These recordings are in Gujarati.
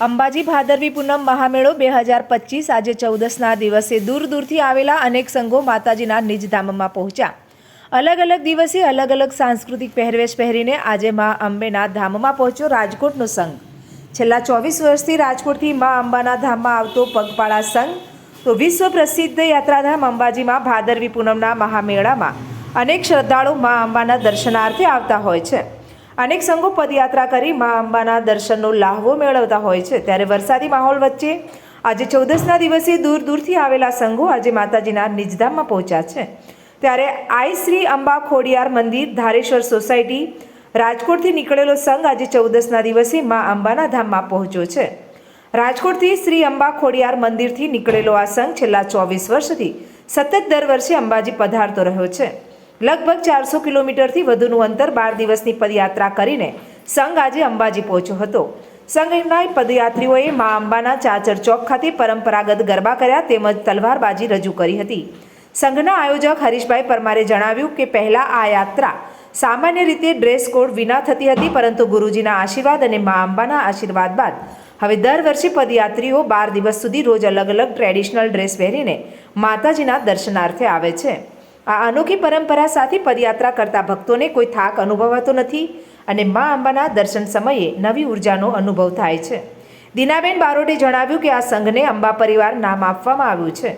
અંબાજી ભાદરવી પૂનમ મહામેળો બે હજાર પચીસ આજે ચૌદસના દિવસે દૂર દૂરથી આવેલા અનેક સંઘો માતાજીના નિજધામમાં પહોંચ્યા. અલગ અલગ દિવસે અલગ અલગ સાંસ્કૃતિક પહેરવેશ પહેરીને આજે મા અંબેના ધામમાં પહોંચ્યો રાજકોટનો સંઘ. છેલ્લા ચોવીસ વર્ષથી રાજકોટથી મા અંબાના ધામમાં આવતો પગપાળા સંઘ, તો વિશ્વ પ્રસિદ્ધ યાત્રાધામ અંબાજીમાં ભાદરવી પૂનમના મહામેળામાં અનેક શ્રદ્ધાળુ મા અંબાના દર્શનાર્થે આવતા હોય છે. અનેક સંઘો પદયાત્રા કરી મા અંબાના દર્શનનો લાહવો મેળવતા હોય છે. ત્યારે વરસાદી માહોલ વચ્ચે આજે ચૌદસના દિવસે દૂર દૂરથી આવેલા સંઘો આજે માતાજીના નિજધામમાં પહોંચ્યા છે. ત્યારે આઈ શ્રી અંબા ખોડિયાર મંદિર, ધારેશ્વર સોસાયટી, રાજકોટથી નીકળેલો સંઘ આજે ચૌદસના દિવસે મા અંબાના ધામમાં પહોંચ્યો છે. રાજકોટથી શ્રી અંબા ખોડિયાર મંદિરથી નીકળેલો આ સંઘ છેલ્લા ચોવીસ વર્ષથી સતત દર વર્ષે અંબાજી પધારતો રહ્યો છે. લગભગ ચારસો કિલોમીટરથી વધુનું અંતર બાર દિવસની પદયાત્રા કરીને સંઘ આજે અંબાજી પહોંચ્યો હતો. સંઘના પદયાત્રીઓએ મા અંબાના ચાચર ચોક ખાતે પરંપરાગત ગરબા કર્યા તેમજ તલવારબાજી રજૂ કરી હતી. સંઘના આયોજક હરીશભાઈ પરમારે જણાવ્યું કે પહેલાં આ યાત્રા સામાન્ય રીતે ડ્રેસ કોડ વિના થતી હતી, પરંતુ ગુરુજીના આશીર્વાદ અને મા અંબાના આશીર્વાદ બાદ હવે દર વર્ષે પદયાત્રીઓ બાર દિવસ સુધી રોજ અલગ અલગ ટ્રેડિશનલ ડ્રેસ પહેરીને માતાજીના દર્શનાર્થે આવે છે. આ અનોખી પરંપરા સાથે પદયાત્રા કરતા ભક્તોને કોઈ થાક અનુભવાતો નથી અને મા અંબાના દર્શન સમયે નવી ઉર્જાનો અનુભવ થાય છે. દીનાબેન બારોડે જણાવ્યું કે આ સંઘને અંબા પરિવાર નામ આપવામાં આવ્યું છે.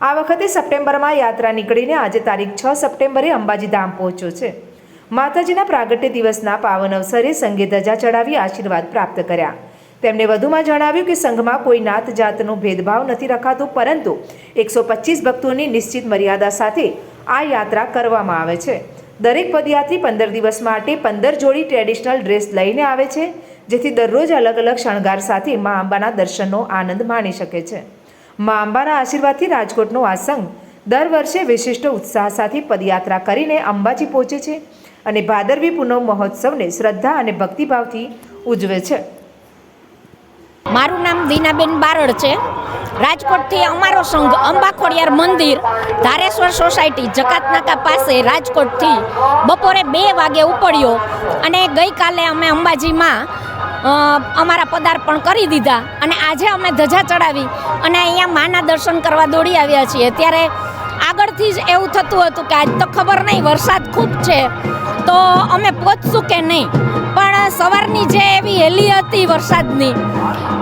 આ વખતે સપ્ટેમ્બરમાં યાત્રા નીકળીને આજે તારીખ છ સપ્ટેમ્બરે અંબાજી ધામ પહોંચ્યો છે. માતાજીના પ્રાગટ્ય દિવસના પાવન અવસરે સંઘે ધજા ચડાવી આશીર્વાદ પ્રાપ્ત કર્યા. તેમણે વધુમાં જણાવ્યું કે સંઘમાં કોઈ નાત જાતનો ભેદભાવ નથી રખાતો, પરંતુ એકસો પચીસ ભક્તોની નિશ્ચિત મર્યાદા સાથે આ યાત્રા કરવામાં આવે છે. દરેક પદયાત્રી પંદર દિવસ માટે પંદર જોડી ટ્રેડિશનલ ડ્રેસ લઈને આવે છે, જેથી દરરોજ અલગ અલગ શણગાર સાથે મા અંબાના દર્શનનો આનંદ માણી શકે છે. મા અંબાના આશીર્વાદથી રાજકોટનો આ સંઘ દર વર્ષે વિશિષ્ટ ઉત્સાહ સાથે પદયાત્રા કરીને અંબાજી પહોંચે છે અને ભાદરવી પૂનમ મહોત્સવને શ્રદ્ધા અને ભક્તિભાવથી ઉજવે છે. મારું નામ દીનાબેન બારડ છે. રાજકોટથી અમારો સંઘ અંબાખોડિયાર મંદિર ધારેશ્વર સોસાયટી જકાતનાકા પાસે રાજકોટથી બપોરે બે વાગે ઉપડ્યો અને ગઈકાલે અમે અંબાજીમાં અમારા પદાર્પણ કરી દીધા અને આજે અમે ધજા ચડાવી અને અહીંયા માના દર્શન કરવા દોડી આવ્યા છીએ. ત્યારે આગળથી જ એવું થતું હતું કે આજ તો ખબર નહીં, વરસાદ ખૂબ છે. તો અમે પહોંચશું કે નહીં? પણ સવારની જે એવી હેલી હતી વરસાદની,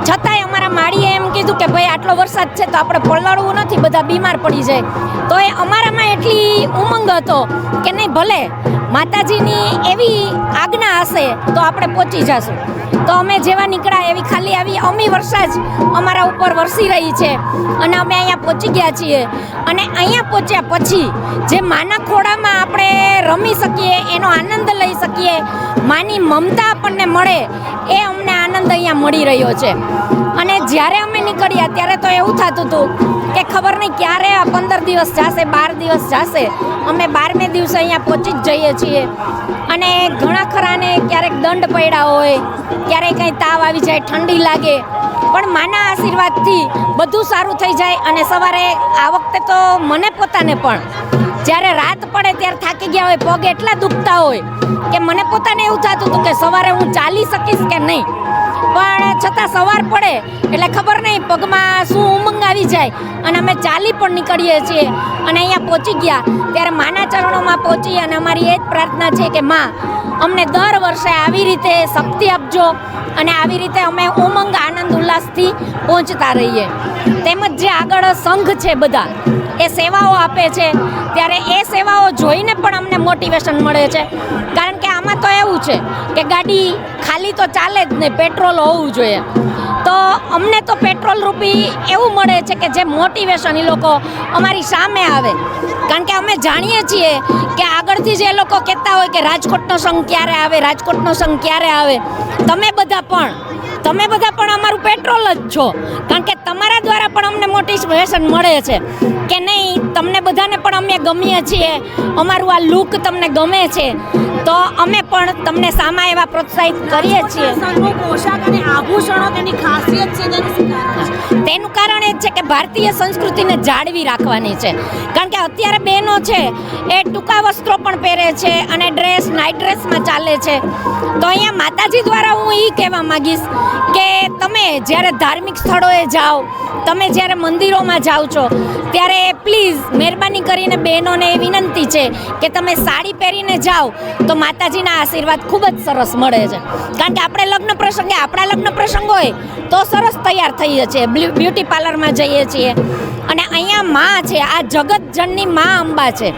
છતાંય અમારા માળીએ એમ કીધું કે ભાઈ આટલો વરસાદ છે તો આપણે પલળવું નથી, બધા બીમાર પડી જાય. તો એ અમારામાં એટલી ઉમંગ હતો કે નહીં, ભલે માતાજીની એવી આજ્ઞા હશે તો આપણે પહોંચી જશું. તો અમે જેવા નીકળ્યા એવી ખાલી આવી અમી વર્ષા જ અમારા ઉપર વરસી રહી છે અને અમે અહીંયા પહોંચી ગયા છીએ. અને અહીંયા પહોંચ્યા પછી જે માના ખોળામાં આપણે રમી શકીએ, એનો આનંદ લઈ શકીએ, માની મમતા આપણને મળે એ અમને આનંદ અહીંયા મળી રહ્યો છે. અને જ્યારે અમે નીકળ્યા ત્યારે તો એવું થતું હતું કે ખબર નહીં ક્યારે આ પંદર દિવસ જશે, બાર દિવસ જશે. અમે બારમે દિવસે અહીંયા પહોંચી જ જઈએ છીએ. અને ઘણા ખરાને ક્યારેક દંડ પડ્યા હોય ક્યારેક કંઈ તાવ આવી જાય, ઠંડી લાગે. પણ માના આશીર્વાદથી બધું સારું થઈ જાય અને સવારે આ વખતે તો મને પોતાને પણ. જ્યારે રાત પડે ત્યારે થાકી ગયા હોય, પગ એટલા દુખતા હોય કે મને પોતાને એવું થતું હતું કે સવારે હું ચાલી શકીશ કે નહીં. પણ છતાં સવાર પડે એટલે ખબર નહીં પગમાં શું ઉમંગ આવી જાય અને અમે ચાલી પણ નીકળીએ છીએ અને અહીંયા પહોંચી ગયા. ત્યારે માના ચરણોમાં પહોંચી અને અમારી એ જ પ્રાર્થના છે કે માં, અમને દર વર્ષે આવી રીતે શક્તિ આપજો અને આવી રીતે અમે ઉમંગ, આનંદ, ઉલ્લાસથી પહોંચતા રહીએ. તેમજ જે આગળ સંઘ છે બધા એ સેવાઓ આપે છે, ત્યારે એ સેવાઓ જોઈને પણ અમને મોટિવેશન મળે છે. કારણ કે આમાં તો એવું છે કે ગાડી ખાલી તો ચાલે જ નહીં પેટ્રોલ હોવું જોઈએ. તો અમને તો પેટ્રોલ રૂપી એવું મળે છે કે જે મોટિવેશન એ લોકો અમારી સામે આવે. કારણ કે અમે જાણીએ છીએ કે આગળથી જે લોકો કહેતા હોય કે રાજકોટનો સંઘ ક્યારે આવે, રાજકોટનો સંઘ ક્યારે આવે, તમે બધા પણ, તમે બધા પણ અમારું પેટ્રોલ જ છો. કારણ કે તમારા દ્વારા પણ અમને મોટિવેશન મળે છે કે નહીં તમને બધાને પણ અમે ગમીએ છીએ. અમારું આ લુક તમને ગમે છે. તો અમે પણ તમને સામા એવા પ્રોત્સાહિત કરીએ છીએ. પોશાક અને આભૂષણો તેની ખાસિયત છે તેનું કારણ એ છે કે ભારતીય સંસ્કૃતિને જાળવી રાખવાની છે. કારણ કે અત્યારે બહેનો છે એ ટૂંકા વસ્ત્રો પણ પહેરે છે અને ડ્રેસ નાઇટ ડ્રેસમાં ચાલે છે. તો અહીંયા માતાજી દ્વારા હું એ કહેવા માંગીશ કે તમે જ્યારે ધાર્મિક સ્થળોએ જાઓ તમે જ્યારે મંદિરોમાં જાઓ છો, ત્યારે પ્લીઝ મહેરબાની કરીને બહેનોને એ વિનંતી છે કે તમે સાડી પહેરીને જાઓ તો માતાજીના આશીર્વાદ ખૂબ જ સરસ મળે છે. કારણ કે આપણે લગ્ન પ્રસંગે આપણા લગ્ન પ્રસંગ હોય તો સરસ તૈયાર થઈએ છીએ. બ્યુટી પાર્લરમાં જઈએ છીએ. અને અહીંયા માં છે, આ જગતજનની માં અંબા છે.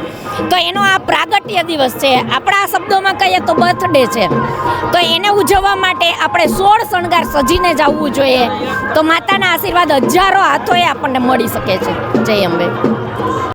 તો એનો આ પ્રાગટ્ય દિવસ છે. આપણા શબ્દોમાં કહીએ તો બર્થડે છે. તો એને ઉજવવા માટે આપણે સોળ શણગાર સજીને જવું જોઈએ. તો માતાના આશીર્વાદ હજારો હાથોએ આપણને મળી શકે છે. જય અંબે.